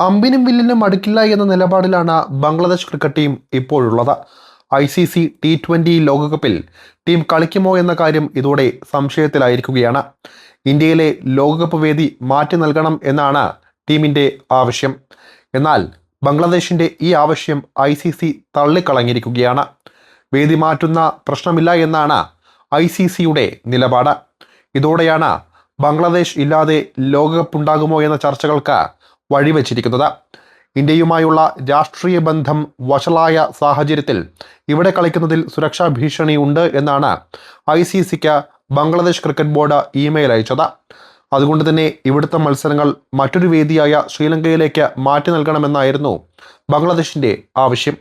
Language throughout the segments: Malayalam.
അമ്പിനും വില്ലിനും അടുക്കില്ല എന്ന നിലപാടിലാണ് ബംഗ്ലാദേശ് ക്രിക്കറ്റ് ടീം ഇപ്പോഴുള്ളത്. I C C T twenty ലോകകപ്പിൽ ടീം കളിക്കുമോ എന്ന കാര്യം ഇതോടെ സംശയത്തിലായിരിക്കുകയാണ്. ഇന്ത്യയിലെ ലോകകപ്പ് വേദി മാറ്റി നൽകണം എന്നാണ് ടീമിന്റെ ആവശ്യം. എന്നാൽ ബംഗ്ലാദേശിന്റെ ഈ ആവശ്യം ഐ സി സി തള്ളിക്കളഞ്ഞിരിക്കുകയാണ്. വേദി മാറ്റുന്ന പ്രശ്നമില്ല എന്നാണ് ഐ സി സിയുടെ നിലപാട്. ഇതോടെയാണ് ബംഗ്ലാദേശ് ഇല്ലാതെ ലോകകപ്പ് ഉണ്ടാകുമോ എന്ന ചർച്ചകൾക്ക് വഴിവെച്ചിരിക്കുന്നത്. ഇന്ത്യയുമായുള്ള രാഷ്ട്രീയ ബന്ധം വഷളായ സാഹചര്യത്തിൽ ഇവിടെ കളിക്കുന്നതിൽ സുരക്ഷാ ഭീഷണി ഉണ്ട് എന്നാണ് ഐ സി സിക്ക് ബംഗ്ലാദേശ് ക്രിക്കറ്റ് ബോർഡ് ഇമെയിൽ അയച്ചത്. അതുകൊണ്ട് തന്നെ ഇവിടുത്തെ മത്സരങ്ങൾ മറ്റൊരു വേദിയായ ശ്രീലങ്കയിലേക്ക് മാറ്റി നൽകണമെന്നായിരുന്നു ബംഗ്ലാദേശിന്റെ ആവശ്യം.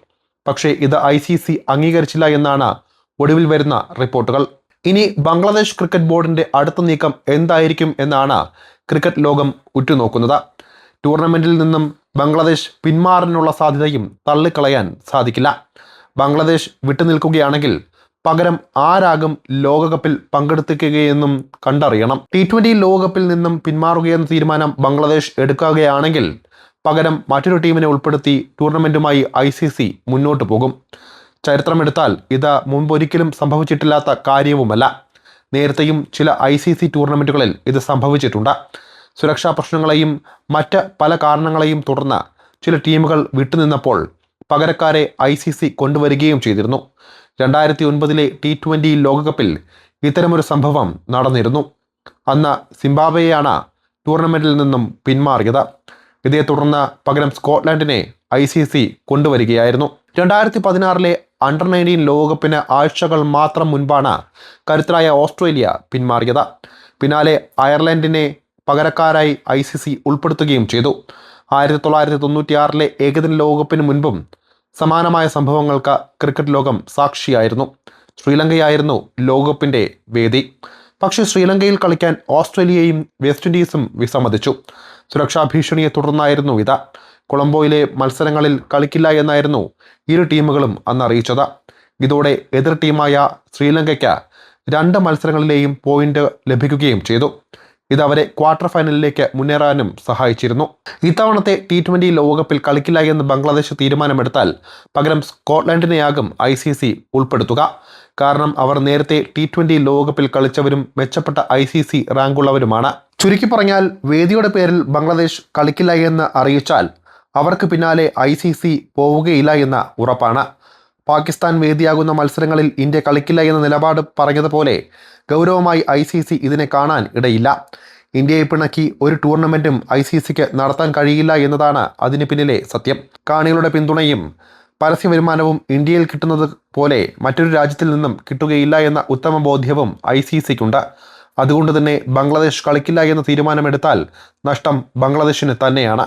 പക്ഷേ ഇത് ഐ സി സി അംഗീകരിച്ചില്ല എന്നാണ് ഒടുവിൽ വരുന്ന റിപ്പോർട്ടുകൾ. ഇനി ബംഗ്ലാദേശ് ക്രിക്കറ്റ് ബോർഡിന്റെ അടുത്ത നീക്കം എന്തായിരിക്കും എന്നാണ് ക്രിക്കറ്റ് ലോകം ഉറ്റുനോക്കുന്നത്. ടൂർണമെന്റിൽ നിന്നും ബംഗ്ലാദേശ് പിന്മാറാനുള്ള സാധ്യതയും തള്ളിക്കളയാൻ സാധിക്കില്ല. ബംഗ്ലാദേശ് വിട്ടുനിൽക്കുകയാണെങ്കിൽ പകരം ആരാകും ലോകകപ്പിൽ പങ്കെടുത്തിക്കുകയെന്നും കണ്ടറിയണം. ടി ട്വന്റി ലോകകപ്പിൽ നിന്നും പിന്മാറുകയെന്ന തീരുമാനം ബംഗ്ലാദേശ് എടുക്കുകയാണെങ്കിൽ പകരം മറ്റൊരു ടീമിനെ ഉൾപ്പെടുത്തി ടൂർണമെന്റുമായി ഐ സി സി മുന്നോട്ട് പോകും. ചരിത്രമെടുത്താൽ ഇത് മുമ്പൊരിക്കലും സംഭവിച്ചിട്ടില്ലാത്ത കാര്യവുമല്ല. നേരത്തെയും ചില ഐ സി സി ടൂർണമെന്റുകളിൽ ഇത് സംഭവിച്ചിട്ടുണ്ട്. സുരക്ഷാ പ്രശ്നങ്ങളെയും മറ്റ് പല കാരണങ്ങളെയും തുടർന്ന് ചില ടീമുകൾ വിട്ടുനിന്നപ്പോൾ പകരക്കാരെ ഐ സി സി കൊണ്ടുവരികയും ചെയ്തിരുന്നു. രണ്ടായിരത്തി ഒൻപതിലെ ടി ട്വന്റി ലോകകപ്പിൽ ഇത്തരമൊരു സംഭവം നടന്നിരുന്നു. അന്ന് സിംബാബ്വെയാണ് ടൂർണമെന്റിൽ നിന്നും പിന്മാറിയത്. ഇതേ തുടർന്ന് പകരം സ്കോട്ട്ലാൻഡിനെ ഐ സി സി കൊണ്ടുവരികയായിരുന്നു. രണ്ടായിരത്തി പതിനാറിലെ അണ്ടർ നയന്റീൻ ലോകകപ്പിന് ആഴ്ചകൾ മാത്രം മുൻപാണ് കരുത്തരായ ഓസ്ട്രേലിയ പിന്മാറിയത്. പിന്നാലെ അയർലൻഡിനെ പകരക്കാരായി ഐ സി സി ഉൾപ്പെടുത്തുകയും ചെയ്തു. ആയിരത്തി തൊള്ളായിരത്തി തൊണ്ണൂറ്റിയാറിലെ ഏകദിന ലോകകപ്പിന് മുൻപും സമാനമായ സംഭവങ്ങൾക്ക് ക്രിക്കറ്റ് ലോകം സാക്ഷിയായിരുന്നു. ശ്രീലങ്കയായിരുന്നു ലോകകപ്പിന്റെ വേദി. പക്ഷേ ശ്രീലങ്കയിൽ കളിക്കാൻ ഓസ്ട്രേലിയയും വെസ്റ്റ് ഇൻഡീസും വിസമ്മതിച്ചു. സുരക്ഷാ ഭീഷണിയെ തുടർന്നായിരുന്നു ഇത്. കൊളംബോയിലെ മത്സരങ്ങളിൽ കളിക്കില്ല എന്നായിരുന്നു ഇരു ടീമുകളും അന്ന് അറിയിച്ചത്. ഇതോടെ എതിർ ടീമായ ശ്രീലങ്കയ്ക്ക് രണ്ട് മത്സരങ്ങളിലെയും പോയിന്റ് ലഭിക്കുകയും ചെയ്തു. ഇത് അവരെ ക്വാർട്ടർ ഫൈനലിലേക്ക് മുന്നേറാനും സഹായിച്ചിരുന്നു. ഇത്തവണത്തെ ടി ട്വന്റി ലോകകപ്പിൽ കളിക്കില്ല എന്ന് ബംഗ്ലാദേശ് തീരുമാനമെടുത്താൽ പകരം സ്കോട്ട്ലൻഡിനെയാകും ഐ സി സി ഉൾപ്പെടുത്തുക. കാരണം അവർ നേരത്തെ ടി ട്വന്റി ലോകകപ്പിൽ കളിച്ചവരും മെച്ചപ്പെട്ട ഐ സി സി റാങ്കുള്ളവരുമാണ്. ചുരുക്കി പറഞ്ഞാൽ വേദിയുടെ പേരിൽ ബംഗ്ലാദേശ് കളിക്കില്ല എന്ന് അറിയിച്ചാൽ അവർക്ക് പിന്നാലെ ഐ സി സി പോവുകയില്ല എന്ന ഉറപ്പാണ്. പാകിസ്ഥാൻ വേദിയാകുന്ന മത്സരങ്ങളിൽ ഇന്ത്യ കളിക്കില്ല എന്ന നിലപാട് പറഞ്ഞതുപോലെ ഗൗരവമായി ഐ സി സി ഇതിനെ കാണാൻ ഇടയില്ല. ഇന്ത്യയെ പിണക്കി ഒരു ടൂർണമെന്റും ഐ സി സിക്ക് നടത്താൻ കഴിയില്ല എന്നതാണ് അതിന് പിന്നിലെ സത്യം. കാണികളുടെ പിന്തുണയും പരസ്യ വരുമാനവും ഇന്ത്യയിൽ കിട്ടുന്നത് പോലെ മറ്റൊരു രാജ്യത്തിൽ നിന്നും കിട്ടുകയില്ല എന്ന ഉത്തമ ബോധ്യവും ഐ സി സിക്കുണ്ട്. അതുകൊണ്ട് തന്നെ ബംഗ്ലാദേശ് കളിക്കില്ല എന്ന തീരുമാനമെടുത്താൽ നഷ്ടം ബംഗ്ലാദേശിന് തന്നെയാണ്.